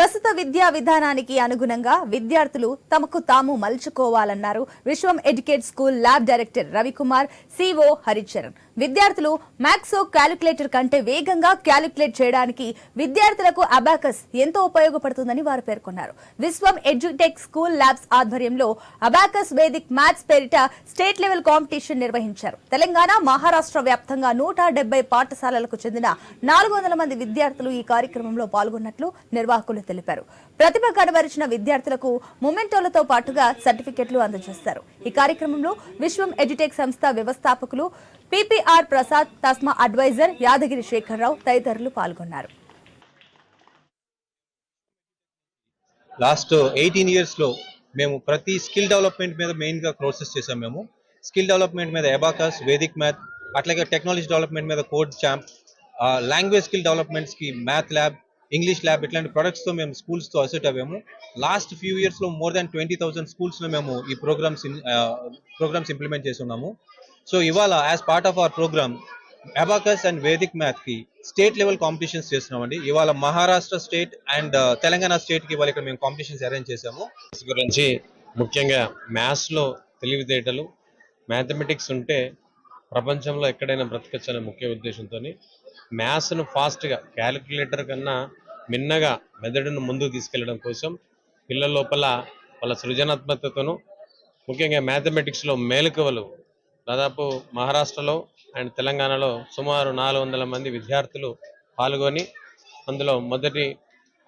ప్రస్తుత విద్యా విధానానికి అనుగుణంగా విద్యార్థులు తమకు తాము మలుచుకోవాలన్నారు. Vishwam educate school lab director Ravikumar CO Haricharan. విద్యార్థులు మ్యాక్సో క్యాలిక్యులేటర్ కంటే వేగంగా క్యాలిక్యులేట్ చేయడానికి విద్యార్థులకు అబాకస్ ఎంతో ఉపయోగపడుతుందని వారు పేర్కొన్నారు. విశ్వం ఎడ్యుటెక్ స్కూల్ ల్యాబ్స్ ఆధ్వర్యంలో అబాకస్ వేదిక్ మ్యాథ్స్ పేరిట స్టేట్ లెవెల్ కాంపిటీషన్ నిర్వహించారు. తెలంగాణ మహారాష్ట్ర వ్యాప్తంగా నూట పాఠశాలలకు చెందిన నాలుగు వందల మంది విద్యార్థులు ఈ కార్యక్రమంలో పాల్గొన్నట్లు నిర్వాహకులు తెలిపారు. ప్రతిభ కనబరిచిన విద్యార్థులకు మొమెంటోలతో పాటుగా సర్టిఫికెట్లు అందజేస్తారు. ఈ కార్యక్రమంలో విశ్వం ఎడ్యుటెక్ సంస్థ వ్యవస్థాపకులు పిపిఆర్ ప్రసాద్ తస్మా అడ్వైజర్ యాదగిరి శేఖర్రావు తదితరులు పాల్గొన్నారు. లాస్ట్ ఎయిటీన్ ఇయర్స్లో మేము ప్రతి స్కిల్ డెవలప్మెంట్ మీద మెయిన్గా కోర్సెస్ చేసాం మేము. స్కిల్ డెవలప్మెంట్ మీద ఎబాకస్ వేదిక్ మ్యాథ్ అట్లాగే టెక్నాలజీ డెవలప్మెంట్ మీద కోడ్ ఛాంప్ లాంగ్వేజ్ స్కిల్ డెవలప్మెంట్స్కి మ్యాథ్ ల్యాబ్ ఇంగ్లీష్ ల్యాబ్ ఇట్లాంటి ప్రొడక్ట్స్తో మేము స్కూల్స్తో అసెట్ అవ్వాము లాస్ట్ ఫ్యూ ఇయర్స్లో మోర్ దాన్ ట్వంటీ థౌసండ్ స్కూల్స్లో మేము ఈ ప్రోగ్రామ్స్ ప్రోగ్రామ్స్ ఇంప్లిమెంట్ చేస్తున్నాము. సో ఇవాళ as part of our programme abacus and Vedic మ్యాథ్కి state level competitions చేస్తున్నామండి. ఇవాళ మహారాష్ట్ర స్టేట్ అండ్ తెలంగాణ స్టేట్కి ఇవాళ ఇక్కడ మేము కాంపిటీషన్స్ అరేంజ్ చేసాము గురించి ముఖ్యంగా మ్యాథ్స్లో తెలివితేటలు మ్యాథమెటిక్స్ ఉంటే ప్రపంచంలో ఎక్కడైనా బ్రతకచ్చు అనే ముఖ్య ఉద్దేశంతో మ్యాథ్స్ను ఫాస్ట్గా క్యాలిక్యులేటర్ కన్నా మిన్నగా మెదడును ముందుకు తీసుకెళ్ళడం కోసం పిల్లల లోపల వాళ్ళ సృజనాత్మకతను ముఖ్యంగా మ్యాథమెటిక్స్లో మేలుకవలు దాదాపు మహారాష్ట్రలో అండ్ తెలంగాణలో సుమారు నాలుగు వందల మంది విద్యార్థులు పాల్గొని అందులో మొదటి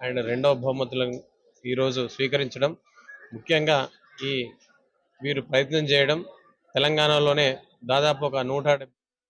అండ్ రెండవ బహుమతులను ఈరోజు స్వీకరించడం. ముఖ్యంగా ఈ వీరు ప్రయత్నం చేయడం తెలంగాణలోనే దాదాపు ఒక నూట డెబ్బై